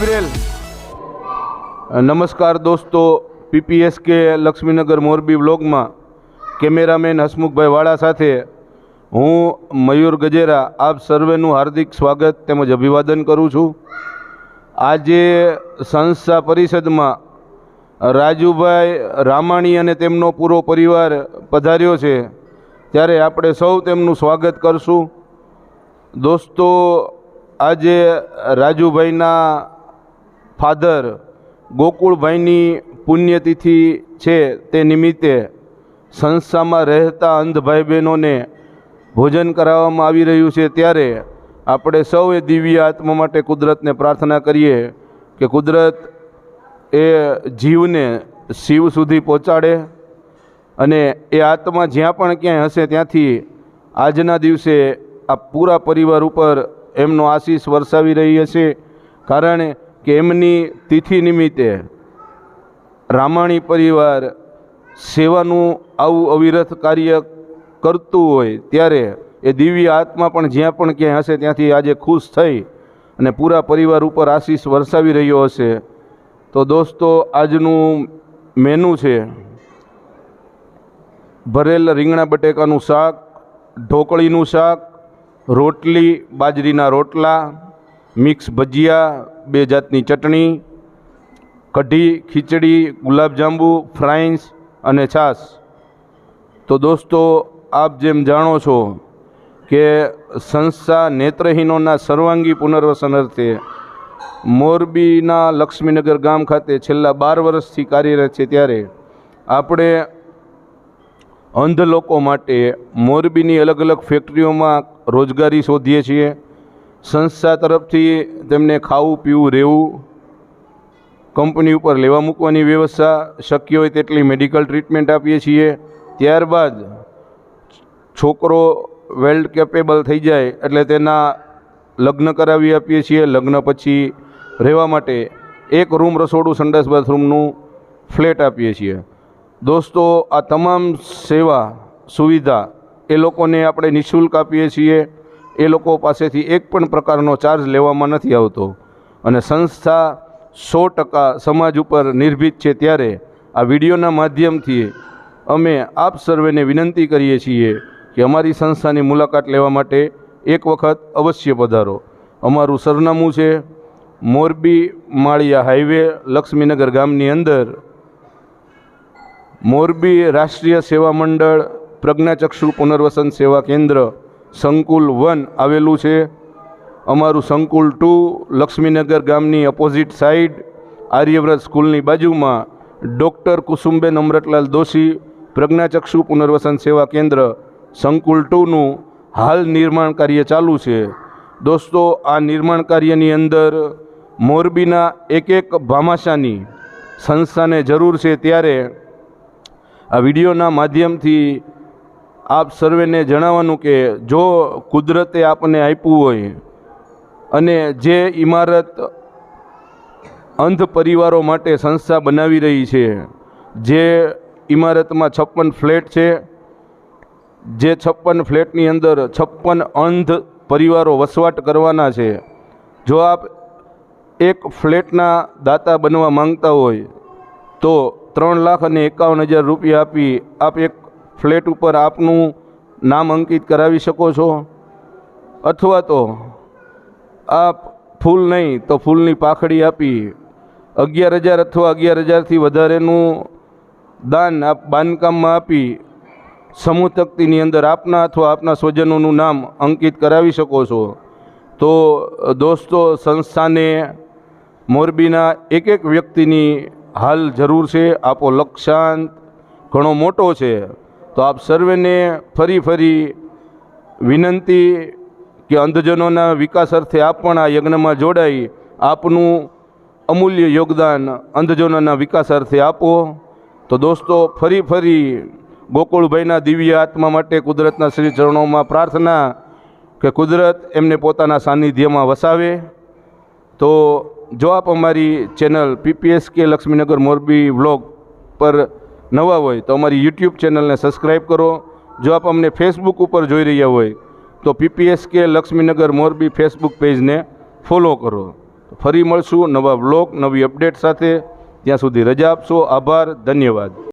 Braille. નમસ્કાર દોસ્તો PPS કે લક્ષ્મીનગર મોરબી બ્લોગમાં કેમેરામેન હસમુખભાઈ વાળા સાથે હું મયુર ગજેરા. આપ સર્વેનું હાર્દિક સ્વાગત તેમજ અભિવાદન કરું છું. આજે સંસ્થા પરિષદમાં રાજુભાઈ રામાણી અને તેમનો પૂરો પરિવાર પધાર્યો છે. ત્યારે આપણે સૌ તેમનું સ્વાગત કરશું. દોસ્તો, આજે રાજુભાઈના ફાધર ગોકુળભાઈની પુણ્યતિથિ છે તે નિમિત્તે સંસ્થામાં રહેતા અંધ ભાઈ બહેનોને ભોજન કરાવવામાં આવી રહ્યું છે. ત્યારે આપણે સૌએ દિવ્ય આત્મા માટે કુદરતને પ્રાર્થના કરીએ કે કુદરત એ જીવને શિવ સુધી પહોંચાડે અને એ આત્મા જ્યાં પણ ક્યાંય હશે ત્યાંથી આજના દિવસે આ પૂરા પરિવાર ઉપર એમનો આશીષ વરસાવી રહી હશે. કારણ કે એમની તિથિ નિમિત્તે રામાણી પરિવાર સેવાનું આવું અવિરત કાર્ય કરતું હોય ત્યારે એ દિવ્ય આત્મા પણ જ્યાં પણ ક્યાંય હશે ત્યાંથી આજે ખુશ થઈ અને પૂરા પરિવાર ઉપર આશીષ વરસાવી રહ્યો હશે. તો દોસ્તો, આજનું મેનુ છે ભરેલ રીંગણા બટેકાનું શાક, ઢોકળીનું શાક, રોટલી, બાજરીના રોટલા, મિક્સ ભજીયા બે જાતની ચટણી, કઢી, ખીચડી, ગુલાબજાંબુ, ફ્રાઈન્સ અને છાશ. તો દોસ્તો, આપ જેમ જાણો છો કે સંસ્થા નેત્રહીનોના સર્વાંગી પુનર્વસન અર્થે મોરબીના લક્ષ્મીનગર ગામ ખાતે છેલ્લા બાર વર્ષથી કાર્યરત છે ત્યારે આપણે અંધ લોકો માટે મોરબીની અલગ અલગ ફેક્ટરીઓમાં રોજગારી શોધીએ છીએ. સંસ્થા તરફથી તેમને ખાવું, પીવું, રહેવું, કંપની ઉપર લેવા મૂકવાની વ્યવસ્થા શક્ય હોય તેટલી મેડિકલ ટ્રીટમેન્ટ આપીએ છીએ. ત્યારબાદ છોકરો વેલ્ડ કેપેબલ થઈ જાય એટલે તેના લગ્ન કરાવી આપીએ છીએ. લગ્ન પછી રહેવા માટે એક રૂમ રસોડું, સંડાસ બાથરૂમનું ફ્લેટ આપીએ છીએ. દોસ્તો, આ તમામ સેવા સુવિધા એ લોકોને આપણે નિઃશુલ્ક આપીએ છીએ. એ લોકો પાસેથી એક પણ પ્રકારનો ચાર્જ લેવામાં નથી આવતો. અને સંસ્થા સો ટકા સમાજ ઉપર નિર્ભીત છે ત્યારે આ વિડીયોના માધ્યમથી અમે આપ સર્વેને વિનંતી કરીએ છીએ કે અમારી સંસ્થાની મુલાકાત લેવા માટે એક વખત અવશ્ય પધારો. અમારું સરનામું છે મોરબી માળિયા હાઈવે, લક્ષ્મીનગર ગામની અંદર. મોરબી રાષ્ટ્રીય સેવા મંડળ, પ્રજ્ઞાચક્ષુ પુનર્વસન સેવા કેન્દ્ર. સંકુલ વન આવેલું છે. અમારું સંકુલ ટુ લક્ષ્મીનગર ગામની અપોઝિટ સાઈડ આર્યવ્રત સ્કૂલની બાજુમાં ડૉક્ટર કુસુમબેન અમરતલાલ દોશી પ્રજ્ઞાચક્ષુ પુનર્વસન સેવા કેન્દ્ર સંકુલ ટુનું હાલ નિર્માણ કાર્ય ચાલુ છે. દોસ્તો, આ નિર્માણ કાર્યની અંદર મોરબીના એક એક ભામાશાની સંસ્થાને જરૂર છે ત્યારે આ વિડીયોના માધ્યમથી આપ સર્વેને જણાવવાનું કે જો કુદરતે આપને આપ્યું હોય અને જે ઇમારત અંધ પરિવારો માટે સંસ્થા બનાવી રહી છે, જે ઇમારતમાં છપ્પન ફ્લેટ છે, જે છપ્પન ફ્લેટની અંદર છપ્પન અંધ પરિવારો વસવાટ કરવાના છે, જો આપ એક ફ્લેટના દાતા બનવા માંગતા હોય તો ત્રણ લાખ અને એકાવન હજાર રૂપિયા આપી આપ એક ફ્લેટ ઉપર આપનું નામ અંકિત કરાવી શકો છો? અથવા તો આપ ફૂલ નહીં તો ફૂલની પાખડી આપી અગિયાર હજાર અથવા અગિયાર હજારથી વધારેનું દાન આપ બાંધકામમાં આપી સમૂહ તકતીની અંદર આપના અથવા આપના સ્વજનોનું નામ અંકિત કરાવી શકો છો. તો દોસ્તો, સંસ્થાને મોરબીના એક એક વ્યક્તિની હાલ જરૂર છે. આપો લક્ષાંત ઘણો મોટો છે. તો આપ સર્વેને ફરી ફરી વિનંતી કે અંધજનોના વિકાસ અર્થે આપ પણ આ યજ્ઞમાં જોડાઈ આપનું અમૂલ્ય યોગદાન અંધજનોના વિકાસ અર્થે આપો. તો દોસ્તો, ફરી ફરી ગોકુળભાઈના દિવ્ય આત્મા માટે કુદરતના શ્રી ચરણોમાં પ્રાર્થના કે કુદરત એમને પોતાના સાનિધ્યમાં વસાવે. તો જો આપ અમારી ચેનલ પીપીએસ કે લક્ષ્મીનગર મોરબી વ્લોગ પર નવા હોય તો અમારી યુટ્યુબ ચેનલને સબસ્ક્રાઈબ કરો. જો આપ અમને ફેસબુક ઉપર જોઈ રહ્યા હોય તો પીપીએસ કે લક્ષ્મીનગર મોરબી ફેસબુક પેજને ફોલો કરો. ફરી મળશું નવા બ્લોગ નવી અપડેટ સાથે. ત્યાં સુધી રજા આપશો. આભાર, ધન્યવાદ.